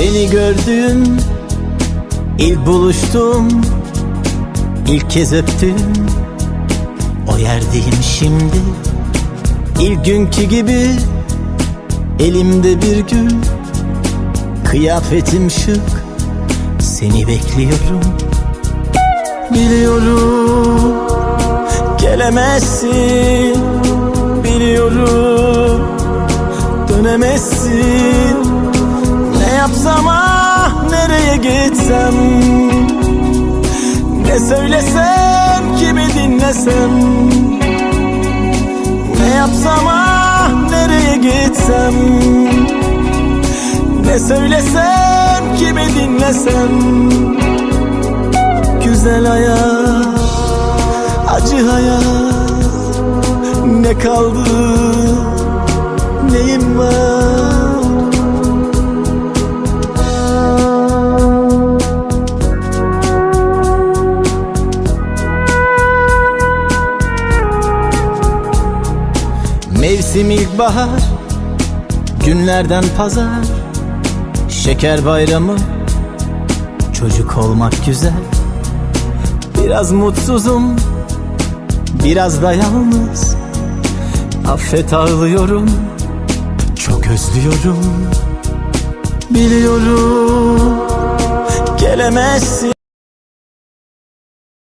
Seni gördüm ilk buluştum ilk kez öptüm. O yerdeyim şimdi İlk günkü gibi Elimde bir gül. Kıyafetim şık Seni bekliyorum. Biliyorum Gelemezsin. Biliyorum Dönemezsin. Ne yapsam ah Nereye gitsem? Ne söylesem Kimi dinlesem? Ne yapsam ah Nereye gitsem? Ne söylesem Kimi dinlesem? Güzel hayat Acı hayat Ne kaldı Mevsim ilkbahar Günlerden pazar. Şeker bayramı Çocuk olmak güzel. Biraz mutsuzum Biraz da yalnız. Affet ağlıyorum Çok özlüyorum. Biliyorum Gelemezsin